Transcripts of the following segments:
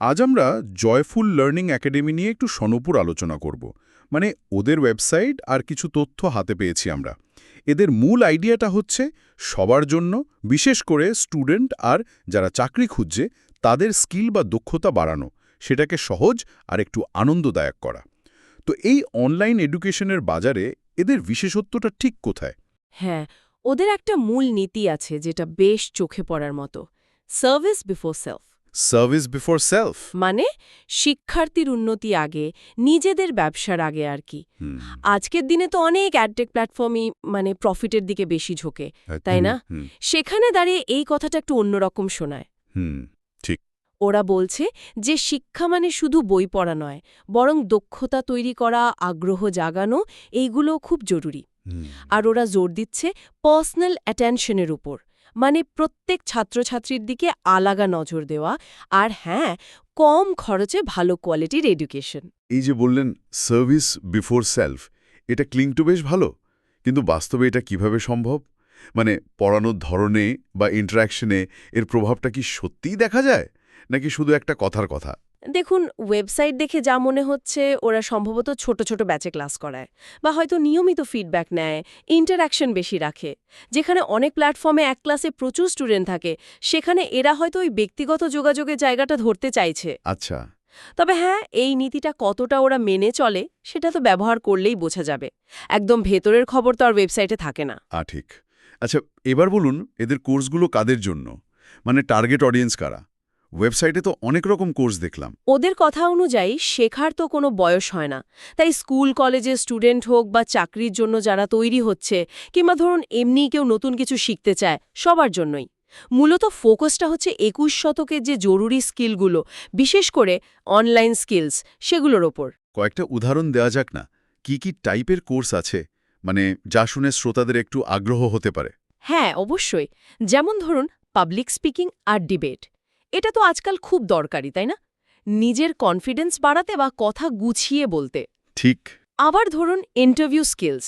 আজ আমরা joyful Learning academy নিয়ে একটু সনপুর আলোচনা করব। মানে ওদের ওয়েবসাইট আর কিছু তথ্য হাতে পেয়েছি আমরা। এদের মূল আইডিয়াটা হচ্ছে সবার জন্য, বিশেষ করে স্টুডেন্ট আর যারা চাকরি খুঁজছে, তাদের স্কিল বা দক্ষতা বাড়ানো, সেটাকে সহজ আর একটু আনন্দদায়ক করা। তো এই অনলাইন এডুকেশনের বাজারে এদের বিশেষত্বটা ঠিক কোথায়? হ্যাঁ ওদের একটা মূল নীতি আছে যেটা বেশ চোখে পড়ার মতো, service before self. Service before self মানে শিক্ষার্থীর উন্নতি আগে নিজেদের ব্যবসার আগে আর কি। আজকের দিনে তো অনেক অ্যাডটেক প্ল্যাটফর্মই মানে প্রফিটের দিকে বেশি ঝোঁকে তাই না? সেখানে দাঁড়িয়ে এই কথাটা একটু অন্যরকম শোনায়। হুম ওরা বলছে যে শিক্ষা মানে শুধু বই পড়া নয় বরং দক্ষতা তৈরি করা আগ্রহ জাগানো এইগুলো খুব জরুরি। আর ওরা জোর দিচ্ছে পার্সোনাল অ্যাটেনশনের উপর। মানে প্রত্যেক ছাত্রছাত্রীর দিকে আলাগা নজর দেওয়া আর হ্যাঁ কম খরচে ভালো কোয়ালিটির এডুকেশন এই যে বললেন সার্ভিস বিফোর সেলফ এটা ক্লিং টু বেশ ভালো, কিন্তু বাস্তবে এটা কীভাবে সম্ভব? মানে পড়ানোর ধরনে বা ইন্টারাকশনে এর প্রভাবটা কি সত্যিই দেখা যায়? নাকি শুধু একটা কথার কথা? দেখুন ওয়েবসাইট দেখে যা মনে হচ্ছে ওরা সম্ভবত ছোট ছোট ব্যাচে ক্লাস করায় বা হয়তো নিয়মিত ফিডব্যাক নেয় ইন্টারাকশন বেশি রাখে। যেখানে অনেক প্ল্যাটফর্মে এক ক্লাসে প্রচুর স্টুডেন্ট থাকে সেখানে এরা হয়তো ওই ব্যক্তিগত যোগাযোগের জায়গাটা ধরতে চাইছে। আচ্ছা। তবে হ্যাঁ এই নীতিটা কতটা ওরা মেনে চলে সেটা তো ব্যবহার করলেই বোঝা যাবে। একদম ভেতরের খবর তো আর ওয়েবসাইটে থাকে না। ঠিক। আচ্ছা এবার বলুন এদের কোর্সগুলো কাদের জন্য? মানে টার্গেট অডিয়েন্স কারা? ওয়েবসাইটে তো অনেক রকম কোর্স দেখলাম। ওদের কথা অনুযায়ী শেখার তো কোনো বয়স হয় না। তাই স্কুল কলেজে স্টুডেন্ট হোক বা চাকরির জন্য যারা তৈরি হচ্ছে কিংবা ধরুন এমনি কেউ নতুন কিছু শিখতে চায় সবার জন্যই। মূলত ফোকাসটা হচ্ছে একুশ শতকের যে জরুরি স্কিলগুলো বিশেষ করে অনলাইন স্কিলস সেগুলোর ওপর। কয়েকটা উদাহরণ দেওয়া যাক না। কি কি টাইপের কোর্স আছে? মানে যা শুনে শ্রোতাদের একটু আগ্রহ হতে পারে। হ্যাঁ অবশ্যই। যেমন ধরুন পাবলিক স্পিকিং আর ডিবেট। এটা তো আজকাল খুব দরকারি তাই না? নিজের কনফিডেন্স বাড়াতে বা কথা গুছিয়ে বলতে। ঠিক। আবার ধরুন ইন্টারভিউ স্কিলস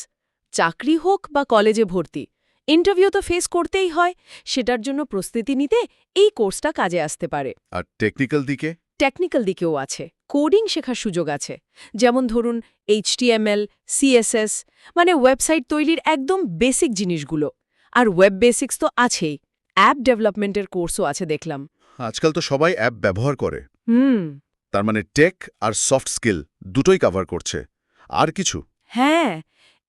চাকরি হোক বা কলেজে ভর্তি ইন্টারভিউ তো ফেস করতেই হয় সেটার জন্য প্রস্তুতি নিতে এই কোর্সটা কাজে আসতে পারে। আর টেকনিক্যাল দিকে? টেকনিক্যাল দিকেও আছে কোডিং শেখার সুযোগ আছে। যেমন ধরুন এইচটিএমএল সিএসএস মানে ওয়েবসাইট তৈরির একদম বেসিক জিনিসগুলো। আর ওয়েব বেসিক্স তো আছেই অ্যাপ ডেভেলপমেন্টের কোর্সও আছে দেখলাম। আজকাল তো সবাই অ্যাপ ব্যবহার করে। হুম। তার মানে টেক আর সফট স্কিল দুটোই কভার করছে। আর কিছু? হ্যাঁ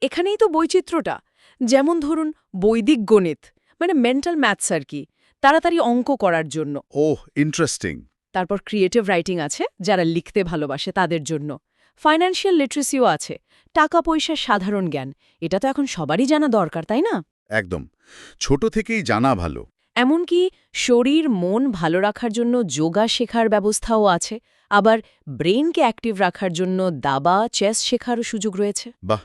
এখানেই তো বৈচিত্র্যটা। যেমন ধরুন বৈদিক গণিত মানে মেন্টাল ম্যাথস আর কি তাড়াতাড়ি অঙ্ক করার জন্য। ওহ ইন্টারেস্টিং তারপর ক্রিয়েটিভ রাইটিং আছে যারা লিখতে ভালোবাসে তাদের জন্য। ফাইন্যান্সিয়াল লিটারেসিও আছে টাকা পয়সার সাধারণ জ্ঞান এটা তো এখন সবারই জানা দরকার তাই না? একদম। ছোট থেকেই জানা ভালো। এমনকি শরীর মন ভালো রাখার জন্য যোগা শেখার ব্যবস্থাও আছে আবার ব্রেনকে অ্যাক্টিভ রাখার জন্য দাবা চেস শেখারও সুযোগ রয়েছে। বাহ!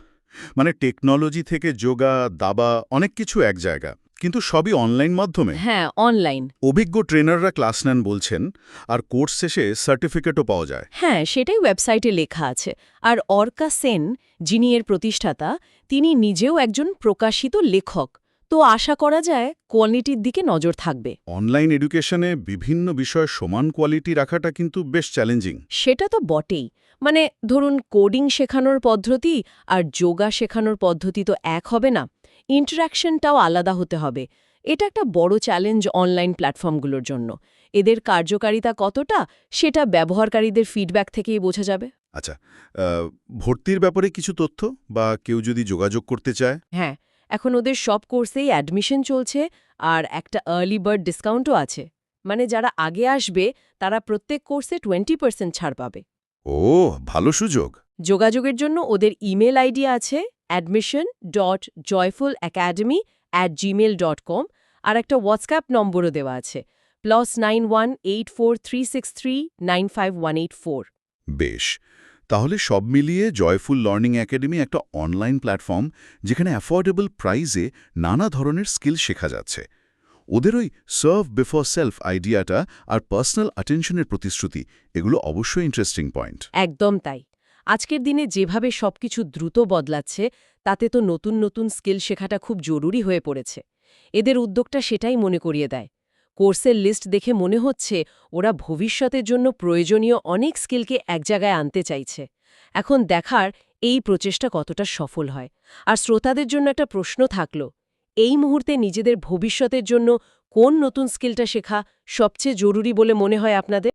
মানে টেকনোলজি থেকে যোগা দাবা অনেক কিছু এক জায়গা কিন্তু সবই অনলাইন মাধ্যমে? হ্যাঁ অনলাইন। অভিজ্ঞ ট্রেনাররা ক্লাস নেন বলছেন আর কোর্স শেষে সার্টিফিকেটও পাওয়া যায়। হ্যাঁ সেটাই ওয়েবসাইটে লেখা আছে আর অর্কা সেন যিনি এর প্রতিষ্ঠাতা তিনি নিজেও একজন প্রকাশিত লেখক। তো আশা করা যায় কোয়ালিটির দিকে নজর থাকবে। অনলাইন এডুকেশনে বিভিন্ন বিষয়ে সমান কোয়ালিটি রাখাটা কিন্তু বেশ চ্যালেঞ্জিং। সেটা তো বটেই। মানে ধরুন কোডিং শেখানোর পদ্ধতি আর যোগা শেখানোর পদ্ধতি তো এক হবে না। ইন্টারাকশনটাও আলাদা হতে হবে। এটা একটা বড় চ্যালেঞ্জ অনলাইন প্ল্যাটফর্মগুলোর জন্য। এদের কার্যকারিতা কতটা সেটা ব্যবহারকারীদের ফিডব্যাক থেকেই বোঝা যাবে। আচ্ছা ভর্তির ব্যাপারে কিছু তথ্য? বা কেউ যদি যোগাযোগ করতে চায়? হ্যাঁ এখন ওদের সব কোর্সেই অ্যাডমিশন চলছে আর একটা আর্লি বার্ড ডিসকাউন্টও আছে। মানে যারা আগে আসবে তারা প্রত্যেক কোর্সে টোয়েন্টি পার্সেন্ট ছাড় পাবে। ও ভালো সুযোগ। যোগাযোগের জন্য ওদের ইমেল আইডি আছে admission dot joyful academy at Gmail dot com আর একটা হোয়াটসঅ্যাপ নম্বরও দেওয়া আছে plus nine one eight four three six three nine five one eight four বেশ। তাহলে সব মিলিয়ে জয়ফুল লার্নিং একাডেমি একটা অনলাইন প্ল্যাটফর্ম যেখানে অ্যাফোর্ডেবল প্রাইজে নানা ধরনের স্কিল শেখা যাচ্ছে। ওদের ওই সার্ভ বিফোর সেলফ আইডিয়াটা আর পার্সোনাল অ্যাটেনশনের প্রতিশ্রুতি, এগুলো অবশ্যই ইন্টারেস্টিং পয়েন্ট। একদম তাই। আজকের দিনে যেভাবে সবকিছু দ্রুত বদলাচ্ছে, তাতে তো নতুন নতুন স্কিল শেখাটা খুব জরুরি হয়ে পড়েছে। এদের উদ্যোগটা সেটাই মনে করিয়ে দেয়। কোর্সের লিস্ট দেখে মনে হচ্ছে ওরা ভবিষ্যতের জন্য প্রয়োজনীয় অনেক স্কিলকে এক জায়গায় আনতে চাইছে। এখন দেখার এই প্রচেষ্টা কতটা সফল হয়। আর শ্রোতাদের জন্য একটা প্রশ্ন থাকল, এই মুহূর্তে নিজেদের ভবিষ্যতের জন্য কোন নতুন স্কিলটা শেখা সবচেয়ে জরুরি বলে মনে হয় আপনাদের?